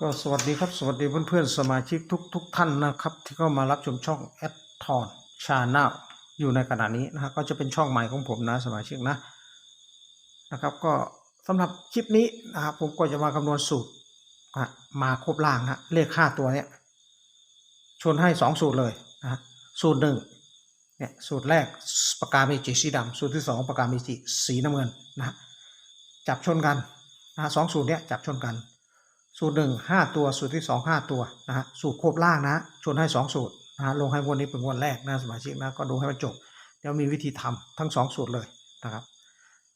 ก็สวัสดีครับสวัสดีเพื่อนๆสมาชิกทุกทุกท่านนะครับ ที่เข้ามารับชมช่องแอดทอนชาแนลอยู่ในขณะนี้นะฮะก็จะเป็นช่องใหม่ของผมนะสมาชิกนะนะครับ ก็สำหรับคลิปนี้นะครับผมก็จะมาคำนวณสูตรมาครบล่างนะเลขห้าตัวเนี้ยชนให้สองสูตรเลยนะสูตรหนึ่งเนี่ยสูตรแรกปากกาเมจิสีดำสูตรที่สองปากกาเมจิสีน้ำเงินนะจับชนกันนะฮะสองสูตรเนี้ยจับชนกัน สูตรหนึ่งห้าตัวสูตรที่สองห้าตัวนะฮะสูตรครบล่างนะฮะชนให้สองสูตรนะฮะลงให้วดนี้เป็นงวดแรกนะสมาชิกนะก็ดูให้มันจบเดี๋ยวมีวิธีทำทั้งสองสูตรเลยนะครับ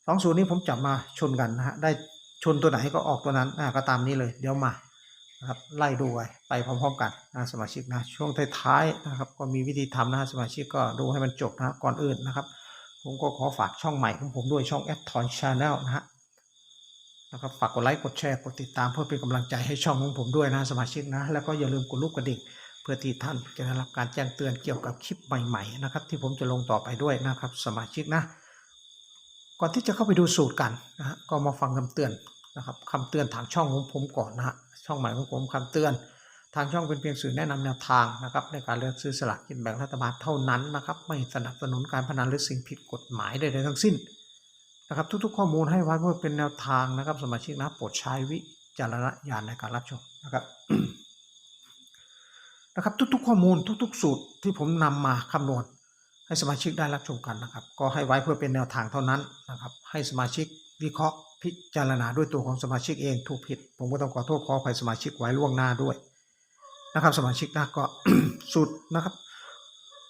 สองสูตรนี้ผมจับมาชนกันนะฮะได้ชนตัวไหนก็ออกตัวนั้นนะก็ตามนี้เลยเดี๋ยวมานะครับไล่ดูไปไปพร้อมๆกันนะสมาชิกนะช่วงท้ายๆนะครับก็มีวิธีทำนะสมาชิกก็ดูให้มันจบนะก่อนอื่นนะครับ ผมก็ขอฝากช่องใหม่ของผมด้วยช่องแอดทอนชาแนลนะฮะ นะครับฝากกดไลค์กดแชร์กดติดตามเพื่อเป็นกำลังใจให้ช่องของผมด้วยนะสมาชิกนะแล้วก็อย่าลืมกดลูกกระดิ่งเพื่อที่ท่านจะได้รับการแจ้งเตือนเกี่ยวกับคลิปใหม่ๆนะครับที่ผมจะลงต่อไปด้วยนะครับสมาชิกนะก่อนที่จะเข้าไปดูสูตรกันนะฮะก็มาฟังคำเตือนนะครับคำเตือนทางช่องของผมก่อนนะฮะช่องใหม่ของผมคำเตือน ทางช่องเป็นเพียงสื่อแนะนำแนวทางนะครับในการเลือกซื้อสลากกินแบ่งรัฐบาลเท่านั้นนะครับไม่สนับสนุนการพนันหรือสิ่งผิดกฎหมายใดๆทั้งสิ้น นะครับ ทุกๆข้อมูลให้ไว้เพื่อเป็นแนวทางนะครับ สมาชิกนะโปรดใช้วิจารณญาณในการรับชมนะครับนะครับ ทุกๆข้อมูลทุก ๆ สูตรที่ผมนำมาคำนวณให้สมาชิกได้รับชมกันนะครับ ก็ให้ไว้เพื่อเป็นแนวทางเท่านั้นนะครับ ให้สมาชิกวิเคราะห์พิจารณาด้วยตัวของสมาชิกเองถูกผิด ผมก็ต้องขอโทษขออภัยสมาชิกไว้ล่วงหน้าด้วยนะครับ สมาชิกนะก็สูตรนะครับ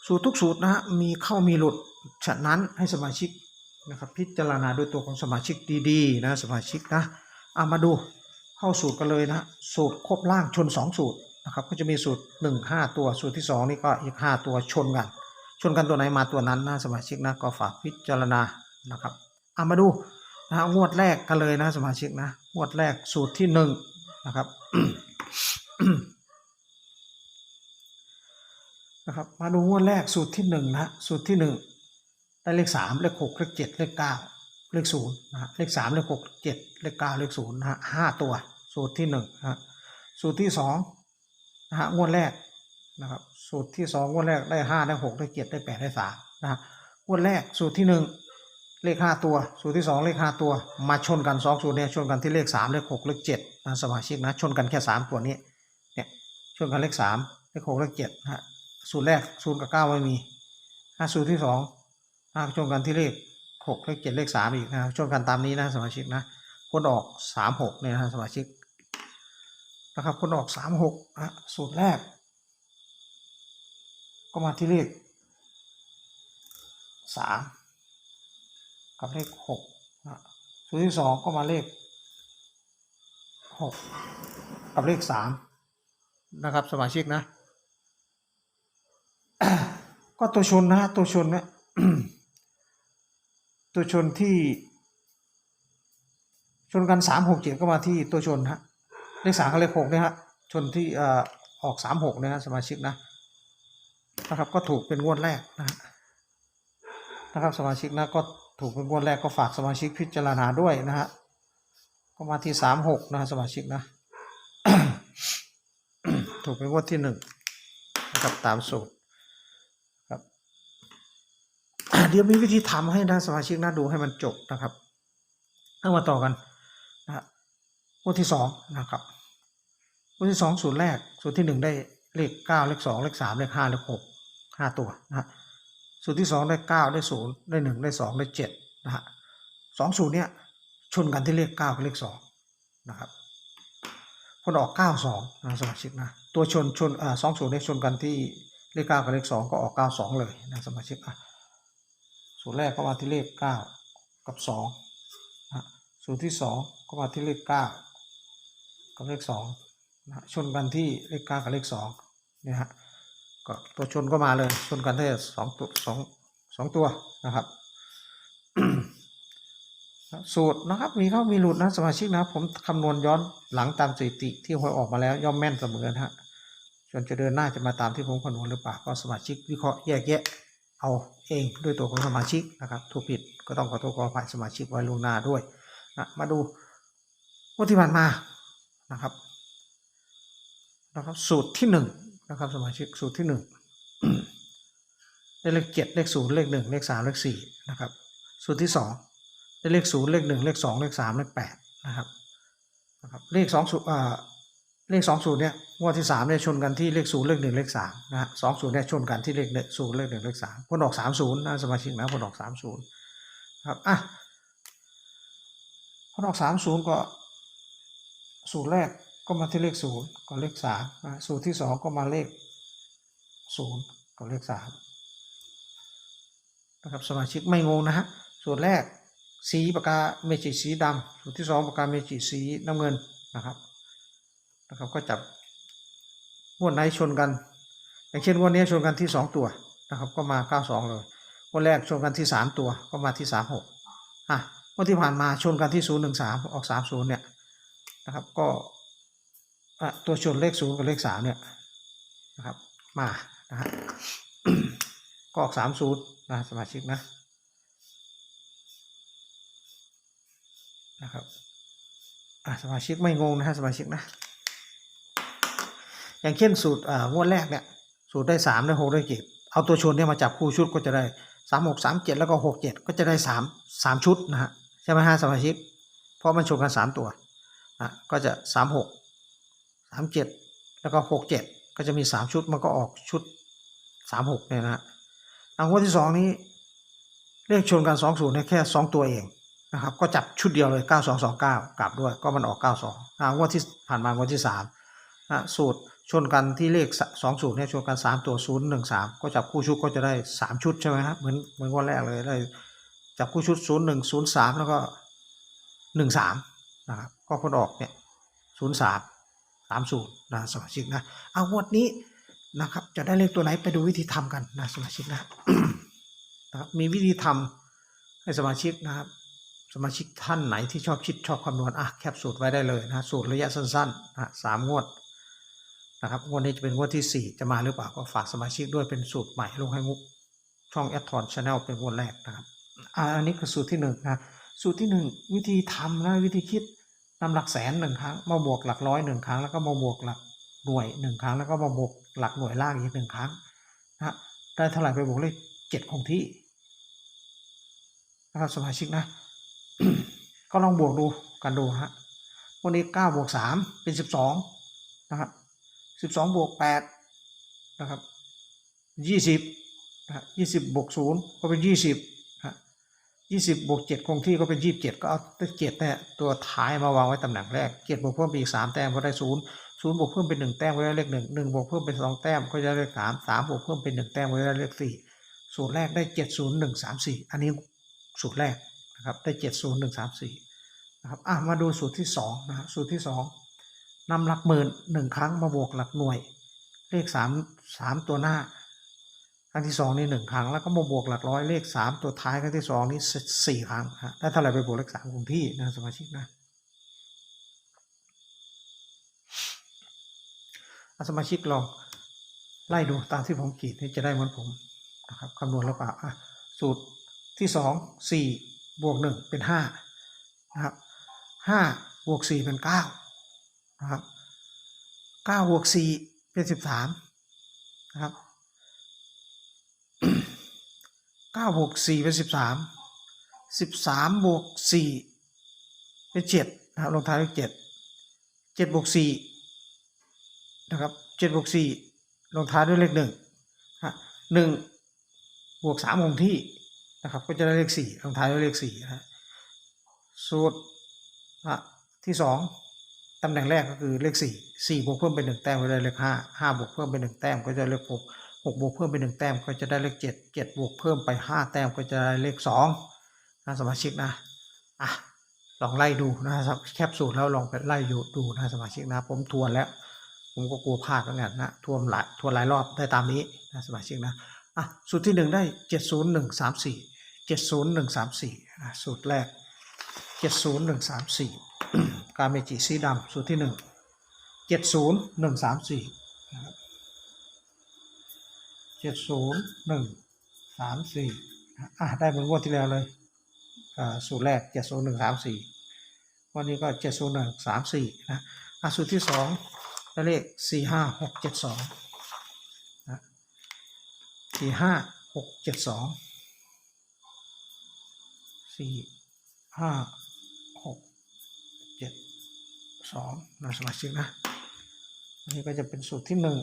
สูตรทุกสูตรนะฮะมีเข้ามีหลุดฉะนั้นให้สมาชิก นะครับพิจารณาด้วยตัวของสมาชิกดีๆนะสมาชิกนะเอามาดูเข้าสูตรกันเลยนะสูตรครบล่างชน 2 สูตรนะครับก็จะมีสูตร 1 5 ตัวสูตรที่ 2 นี่ก็อีก 5 ตัวชนกัน ชนกันตัวไหนมาตัวนั้นนะสมาชิกนะก็ฝากพิจารณานะครับเอามาดูนะงวดแรกกันเลยนะสมาชิกนะงวดแรกสูตรที่1นะครับนะครับมาดูงวดแรกสูตรที่หนึ่งนะสูตรที่หนึ่ง ได้เลขสามเลขหกเลขเจ็ดเลขเก้าเลขศูนย์นะฮะเลขสามเลขหกเจ็ดเลขเก้าเลขศูนย์นะฮะห้าตัว สูตรที่หนึ่งฮะสูตรที่สองนะฮะงวดแรกนะครับสูตรที่สองงวดแรกได้ห้าได้หกได้เจ็ดได้แปดได้สามนะฮะงวดแรกสูตรที่หนึ่งเลขห้าตัว สูตรที่สองเลขห้าตัว มาชนกันสองสูตรเนี่ยชนกันที่เลขสามเลขหกเลขเจ็ดนะสมาชิกนะชนกันแค่สามตัวนี้เนี่ยชนกันเลขสามเลขหกเลขเจ็ดนะฮะสูตรแรกศูนย์กับเก้าไม่มีถ้าสูตรที่สอง ถ้าชนกันที่เลขหกเลขเจ็ดเลขสามอีกนะชนกันตามนี้นะสมาชิกนะคนออกสามหกเนี่ยนะสมาชิกนะครับคนออกสามหกนะสูตรแรก ก็มาที่เลขสามกับเลขหกนะสูตรที่สองก็มาเลขหกกับเลขสามนะครับสมาชิกนะ ก็ตัวชนนะฮะตัวชนเนี่ย ตัวชนที่ ชนกันสามหกเจ็ดก็มาที่ตัวชนฮะเลขสามกับเลขหกเนี่ยฮะชนที่อออกสามหกเนี่ยฮะสมาชิกนะนะครับ ก็ถูกเป็นงวดแรกนะฮะนะครับสมาชิกนะก็ถูกเป็นงวดแรกก็ฝากสมาชิกพิจารณาด้วยนะฮะก็มาที่สามหกนะฮะสมาชิกนะ ถูกเป็นงวดที่หนึ่งนะครับตามสูตร ครับ เดี๋ยวมีวิธีทำให้นะสมาชิกนะดูให้มันจบนะครับเอามาต่อกันนะฮะงวดที่สองนะครับงวดที่สองสูตรแรกสูตรที่หนึ่งได้เลขเก้าเลขสองเลขสามเลขห้าเลขหกห้าตัวนะฮะสูตรที่สองได้เก้าได้ศูนย์ได้หนึ่งได้สองได้เจ็ดนะฮะสองสูตรเนี้ยชนกันที่เลขเก้ากับเลขสองนะครับผลออกเก้าสองนะสมาชิกนะตัวชนชนอ่าสองสูตรเนี้ยชนกันที่เลขเก้ากับเลขสองก็ออกเก้าสองเลยนะสมาชิกอะ สูตรแรกก็มาที่เลขเก้ากับสองนะสูตรที่สองก็มาที่เลขเก้ากับเลขสองนะชนกันที่เลขเก้ากับเลขสองเนี่ยฮะก็ตัวชนก็มาเลยชนกันที่สองตัวสองสองตัวนะครับสูตรนะครับมีเข้ามีหลุดนะสมาชิกนะผมคำนวณย้อนหลังตามสถิติที่หวยออกมาแล้วย่อมแม่นเสมอนะฮะส่วนจะเดินหน้าจะมาตามที่ผมคำนวณหรือเปล่าก็สมาชิกวิเคราะห์แยกแยะ เอาเองด้วยตัวของสมาชิกนะครับถูกผิดก็ต้องขอโทษขออภัยสมาชิกไว้ล่วงหน้าด้วยนะมาดูวันที่ผ่านมานะครับนะครับสูตรที่หนึ่งนะครับสมาชิกสูตรที่หนึ่งได้เลขเจ็ดเลขศูนย์เลขหนึ่งเลขสามเลขสี่นะครับสูตรที่สองได้เลขศูนย์เลขหนึ่งเลขสองเลขสามเลขแปดนะครับนะครับเลขสองสูตรอ่า เลขสองสูตรเนี่ยงวดที่สามเนี่ยชนกันที่เลขศูนย์เลขหนึ่งเลขสามนะฮะสองสูตรเนี่ยชนกันที่เลขศูนย์เลขหนึ่งเลขสามผลออกสามศูนย์นะสมาชิกนะผลออกสามศูนย์ครับอะผลออกสามศูนย์ก็สูตรแรกก็มาที่เลขศูนย์ก็เลขสามนะสูตรที่สองก็มาเลขศูนย์ก็เลขสามนะครับสมาชิกไม่งงนะฮะสูตรแรกสีปากกาเมจิสีดำสูตรที่สองปากกาเมจิสีน้ำเงินนะครับ นะครับก็จับงวดไหนชนกัน อย่างเช่นงวันนี้ชนกันที่สองตัวนะครับ ก็มาเก้าสองเลยงวันแรกชนกันที่สามตัวก็มาที่สามหกอะงวันที่ผ่านมาชนกันที่ศูนย์หนึ่งสามออกสามศูนย์เนี่ยนะครับก็ตัวชนเลขศูนย์กับเลขสามเนี่ยนะครับมานะฮะก็ออกสามศูนย์นะสมาชิกนะนะครับอะสมาชิกไม่งงนะฮะสมาชิกนะ อย่างเช่นสูตรอ่างวดแรกเนี่ยสูตรได้สามได้หกได้เจ็ดเอาตัวชนเนี่ยมาจับคู่ชุดก็จะได้สามหกสามเจ็ดแล้วก็หกเจ็ดก็จะได้สามสามชุดนะฮะใช่ไหมฮะสมาชิกเพราะมันชนกันสามตัวอะก็จะสามหกสามเจ็ดแล้วก็หกเจ็ดก็จะมีสามชุดมันก็ออกชุดสามหกเนี่ยนะฮะอังวดที่สองนี้เลขชนกันสองศูนย์เนี่ยแค่สองตัวเองนะครับก็จับชุดเดียวเลยเก้าสองสองเก้ากลับด้วยก็มันออกเก้าสองงวดที่ผ่านมางวดที่สามอะสูตร ชนกันที่เลขสองศูนย์เนี่ยชนกันสามตัวศูนย์หนึ่งสามก็จับคู่ชุดก็จะได้สามชุดใช่ไหมครับเหมือนเหมือนงวันแรกเลยได้จับคู่ชุดศูนย์หนึ่งศูนย์สามแล้วก็หนึ่งสามนะครับก็ผลออกเนี่ยศูนย์สามสามศูนย์นะสมาชิกนะเอางวดนี้นะครับจะได้เลขตัวไหนไปดูวิธีทำกันนะสมาชิกนะนะครับมีวิธีทำให้สมาชิกนะครับสมาชิกท่านไหนที่ชอบคิดชอบคำนวณอะแคปสูตรไว้ได้เลยนะสูตรระยะสั้นๆนะสามงวด นะครับงวดนี้จะเป็นงวดที่สี่จะมาหรือเปล่าก็ฝากสมาชิกด้วยเป็นสูตรใหม่ลงให้มุกช่องแอดทอนชาแนลเป็นงวดแรกนะครับอันนี้คือสูตรที่หนึ่งนะสูตรที่หนึ่งวิธีทำนะวิธีคิดนำหลักแสนหนึ่งครั้งมาบวกหลักร้อยหนึ่งครั้งแล้วก็มาบวกหลักหน่วยหนึ่งครั้งแล้วก็มาบวกหลักหน่วยล่างอีกหนึ่งครั้งนะฮะได้เท่าไหร่ไปบวกเลขเจ็ดคงที่นะครับสมาชิกนะ ก็ลองบวกดูกันดูฮะวันนี้เก้าบวกสามเป็นสิบสองนะครับ สิบสองบวกแปดนะครับยี่สิบนะยี่สิบบวกศูนย์ก็เป็นยี่สิบยี่สิบบวกเจ็ดคงที่ก็เป็นยี่สิบเจ็ดก็เอาเจ็ดเนี่ยตัวท้ายมาวางไว้ตำแหน่งแรกเจ็ดบวกเพิ่มไปอีกสามแต้มก็ได้ศูนย์ศูนย์บวกเพิ่มเป็นหนึ่งแต้มก็ได้เลขหนึ่งหนึ่งบวกเพิ่มเป็นสองแต้มก็จะได้เลขสามสามบวกเพิ่มเป็นหนึ่งแต้มก็ได้เลขสี่สูตรแรกได้เจ็ดศูนย์หนึ่งสามสี่อันนี้สูตรแรกนะครับได้เจ็ดศูนย์หนึ่งสามสี่นะครับอะมาดูสูตรที่สองนะครับสูตรที่สอง นำหลักหมื่นหนึ่งครั้งมาบวกหลักหน่วย เลขสามสามตัวหน้า ครั้งที่สองนี่หนึ่งครั้งแล้วก็มาบวกหลักร้อยเลขสามตัวท้ายครั้งที่สองนี่สี่ครั้งฮะได้เท่าไหร่ไปบวกเลขสามคงที่นะสมาชิกนะสมาชิกลองไล่ดูตามที่ผมขีดนี่จะได้เหมือนผมนะครับคำนวณแล้วเปล่าอะสูตรที่สองสี่บวกหนึ่งเป็นห้านะครับห้าบวกสี่เป็นเก้า นะครับเก้าบวกสี่เป็นสิบสามนะครับเก้าบวกสี่เป็นสิบสามสิบสามบวกสี่เป็นเจ็ดนะครับลงท้ายด้วยเจ็ดเจ็ดบวกสี่นะครับเจ็ดบวกสี่ลงท้ายด้วยเลขหนึ่งฮะหนึ่งบวกสามคงที่นะครับก็จะได้เลขสี่ลงท้ายด้วยเลขสี่นะฮะสูตรอะที่สอง ตำแหน่งแรกก็คือเลขสี่สี่บวกเพิ่มเป็นหนึ่งแต้มก็ได้เลขห้าห้าบวกเพิ่มเป็นหนึ่งแต้มก็จะเลขหกหกบวกเพิ่มไปหนึ่งแต้มก็จะได้เลขเจ็ดเจ็ดบวกเพิ่มไปห้าแต้มก็จะได้เลขสองนะสมาชิกนะอะลองไล่ดูนะครับแคปสูตรแล้วลองไปไล่ดูดูนะสมาชิกนะ ผมทวนแล้ว ผมก็กลัวพลาดเหมือนกันนะทวนหลายทวนหลายรอบได้ตามนี้นะสมาชิกนะอะสูตรที่หนึ่งได้เจ็ดศูนย์หนึ่งสามสี่เจ็ดศูนย์หนึ่งสามสี่สูตรแรก เจ็ดศูนย์หนึ่งสามสี่กาเมจิสีดำสูตรที่หนึ่งเจ็ดศูนย์หนึ่งสามสี่เจ็ดศูนย์หนึ่งสามสี่อะได้เหมือนงวดที่แล้วเลยอ่าสูตรแรกเจ็ดศูนย์หนึ่งสามสี่วันนี้ก็เจ็ดศูนย์หนึ่งสามสี่นะอะสูตรที่สองและเลขสี่ห้าหกเจ็ดสองนะสี่ห้าหกเจ็ดสองสี่ห้า สองนะสมาชิกนะอันนี้ก็จะเป็นสูตรที่หนึ่ง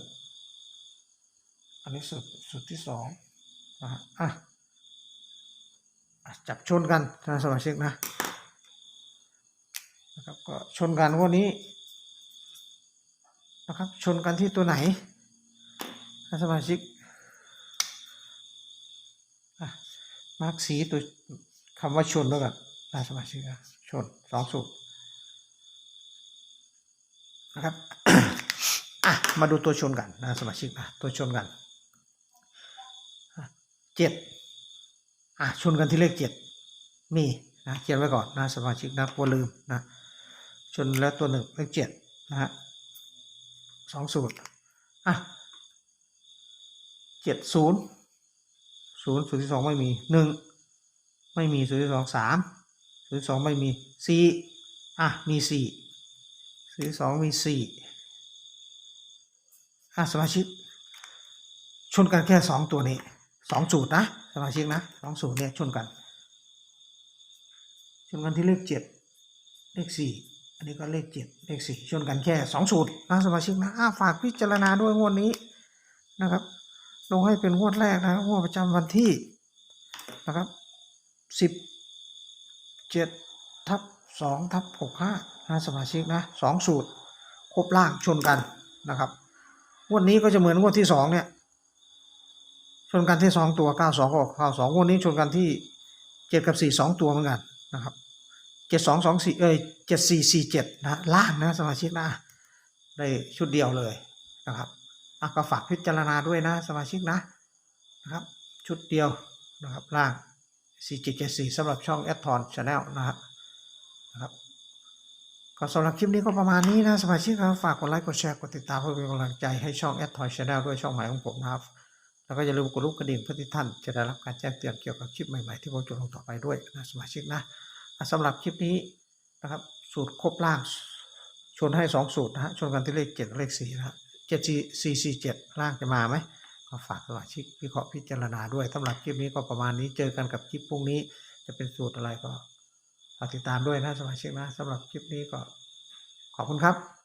อันนี้สูตรสูตรที่สองนะฮะอะอะจับชนกันนะสมาชิกนะนะครับก็ชนกันวันนี้นะครับชนกันที่ตัวไหนนะสมาชิกอะมาร์กสีตัวคำว่าชนแล้วกันนะสมาชิกนะชนสองสูตร นะครับอะมาดูตัวชนกันนะสมาชิกนะตัวชนกันเจ็ดอะชนกันที่เลขเจ็ดมีนะเขียนไว้ก่อนนะสมาชิกนะกลัวลืมนะชนแล้วตัวหนึ่งเลขเจ็ดนะฮะสองสูตรอะเจ็ดศูนย์ศูนย์สูตรที่สองไม่มีหนึ่งไม่มีสูตรที่สองสามสูตรที่สองไม่มีสี่อะมีสี่ สูตรที่สองมีสี่อะสมาชิก ชนกันแค่สองตัวนี้สองสูตรนะ สมาชิกนะสองสูตรเนี่ยชนกัน ชนกันที่เลขเจ็ดเลขสี่อันนี้ก็เลขเจ็ดเลขสี่ชนกันแค่สองสูตรนะสมาชิกนะฝากพิจารณาด้วยงวดนี้นะครับ ลงให้เป็นงวดแรกนะงวดประจำวันที่นะครับสิบเจ็ดทับสองทับหกห้า นะสมาชิกนะสองสูตรครบล่างชนกันนะครับงวดนี้ก็จะเหมือนงวดที่สองเนี่ยชนกันที่สองตัวเก้าสองออกเก้าสองงวดนี้ชนกันที่เจ็ดกับสี่สองตัวเหมือนกันนะครับเจ็ดสองสองสี่เอ้ยเจ็ดสี่สี่เจ็ดนะล่างนะสมาชิกนะได้ชุดเดียวเลยนะครับอะก็ฝากพิจารณาด้วยนะสมาชิกนะนะครับชุดเดียวนะครับล่างสี่เจ็ดเจ็ดสี่สำหรับช่องแอดทอนชาแนลนะครับ ก็สำหรับคลิปนี้ก็ประมาณนี้นะสมาชิกครับฝากกดไลค์กดแชร์กดติดตามเพื่อเป็นกำลังใจให้ช่องแอดทอยชาแนลด้วยช่องใหม่ของผมนะครับ แล้วก็อย่าลืมกดรูปกระดิ่งเพื่อที่ท่านจะได้รับการแจ้งเตือนเกี่ยวกับคลิปใหม่ๆที่ผมจะลงต่อไปด้วยนะสมาชิกนะสำหรับคลิปนี้นะครับสูตรครบล่างชนให้สองสูตรนะฮะชนกันที่เลขเจ็ดเลขสี่นะฮะเจ็ดสี่สี่สี่เจ็ดล่างจะมาไหมก็ฝากสมาชิกวิเคราะห์พิจารณาด้วยสำหรับคลิปนี้ก็ประมาณนี้เจอกันกับคลิปพรุ่งนี้ จะเป็นสูตรอะไรก็ ฝากติดตามด้วยนะสมาชิกนะสำหรับคลิปนี้ก็ขอบคุณครับ